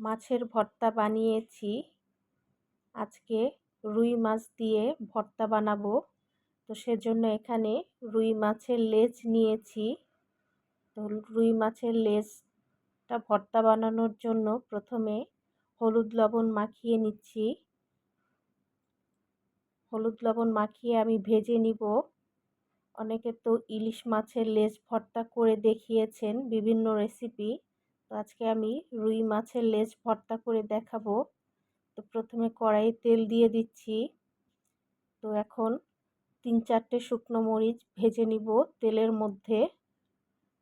মাছের ভর্তা বানিয়েছি। আজকে রুই মাছ দিয়ে ভর্তা বানাবো। তো সেজন্য এখানে রুই মাছের লেজ নিয়েছি। তো রুই মাছের লেজটা ভর্তা বানানোর জন্য প্রথমে হলুদ লবণ মাখিয়ে নিচ্ছি। হলুদ লবণ মাখিয়ে আমি ভেজে নিব। অনেকে তো ইলিশ মাছের লেজ ভর্তা করে দেখিয়েছেন বিভিন্ন রেসিপি। তো আজকে আমি রুই মাছের লেজ ভর্তা করে দেখাবো। তো প্রথমে কড়াইয়ে তেল দিয়ে দিচ্ছি। তো এখন তিন চারটে শুকনো মরিচ ভেজে নিব তেলের মধ্যে।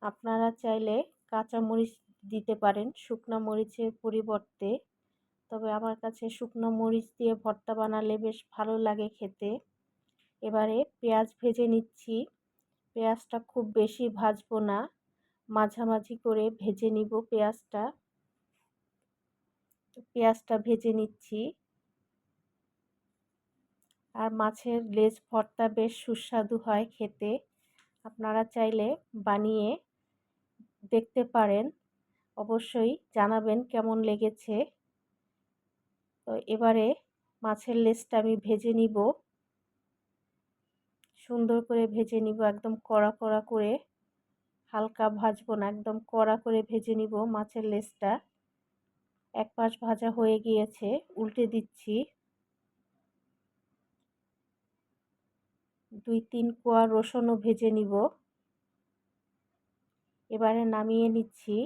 আপনারা চাইলে কাঁচা মরিচ দিতে পারেন শুকনো মরিচের পরিবর্তে। তবে আমার কাছে শুকনো মরিচ দিয়ে ভর্তা বানালে বেশ ভালো লাগে খেতে। এবারে পেঁয়াজ ভেজে নিচ্ছি। পেঁয়াজটা খুব বেশি ভাজবো না। মাঝামাঝি করে ভেজে নিব পেঁয়াজটা। পেঁয়াজটা ভেজে নিচ্ছি। আর মাছের লেজ ভর্তা বেশ সুস্বাদু হয় খেতে। আপনারা চাইলে বানিয়ে দেখতে পারেন। অবশ্যই জানাবেন কেমন লেগেছে। তো এবারে মাছের লেজটা আমি ভেজে নিব। সুন্দর করে ভেজে নিব, একদম কড়া কড়া করে। হালকা ভাজবো না, একদম কড়া করে ভেজে নিব মাছের লেজটা। এক পাশ ভাজা হয়ে গিয়েছে, উল্টে দিচ্ছি। দুই তিন কোয়া রসুনও ভেজে নিব। এবারে নামিয়ে নিচ্ছি।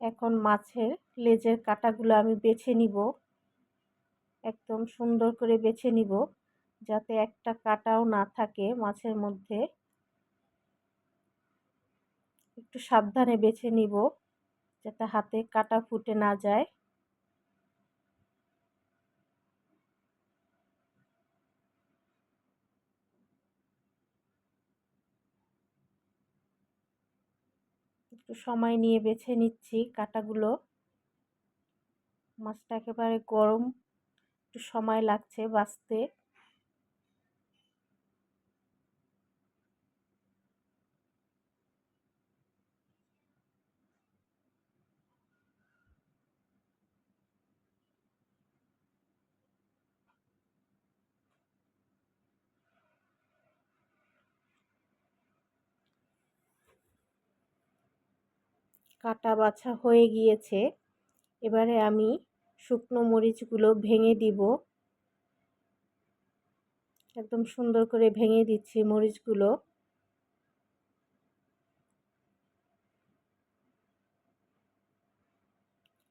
এখন মাছের লেজের কাটাগুলো আমি বেছে নিব। একদম সুন্দর করে বেছে নিব, যাতে একটা কাটাও না থাকে মাছের মধ্যে। একটু সাবধানে বেছে নিব যাতে হাতে কাটা ফুটে না যায়। একটু সময় নিয়ে বেছে নিচ্ছি কাটাগুলো। মাছটা একেবারে গরম, একটু সময় লাগছে বাঁচতে। কাটা বাছা হয়ে গিয়েছে। এবারে আমি শুকনো মরিচগুলো ভেঙে দিব। একদম সুন্দর করে ভেঙে দিচ্ছি মরিচগুলো।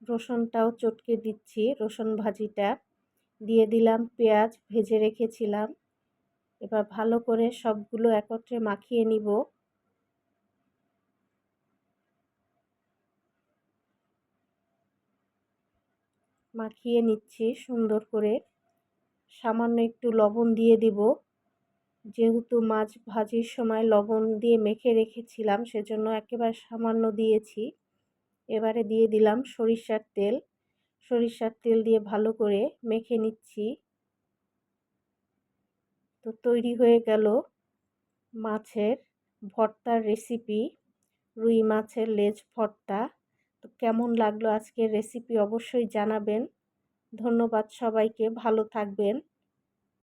রসুনটাও চটকে দিচ্ছি, রসুন ভাজিটা। দিয়ে দিলাম পেঁয়াজ, ভেজে রেখেছিলাম। এবার ভালো করে সবগুলো একত্রে মাখিয়ে নিব। মাখিয়ে নিচ্ছি সুন্দর করে। সামান্য একটু লবণ দিয়ে দিব। যেহেতু মাছ ভাজির সময় লবণ দিয়ে মেখে রেখেছিলাম, সেজন্য একেবারে সামান্য দিয়েছি। এবারে দিয়ে দিলাম সরিষার তেল। সরিষার তেল দিয়ে ভালো করে মেখে নিচ্ছি। তো তৈরি হয়ে গেল মাছের ভর্তার রেসিপি রুই মাছের লেজ ভর্তা। কেমন লাগল আজকের রেসিপি অবশ্যই জানাবেন। ধন্যবাদ সবাইকে ভালো থাকবেন।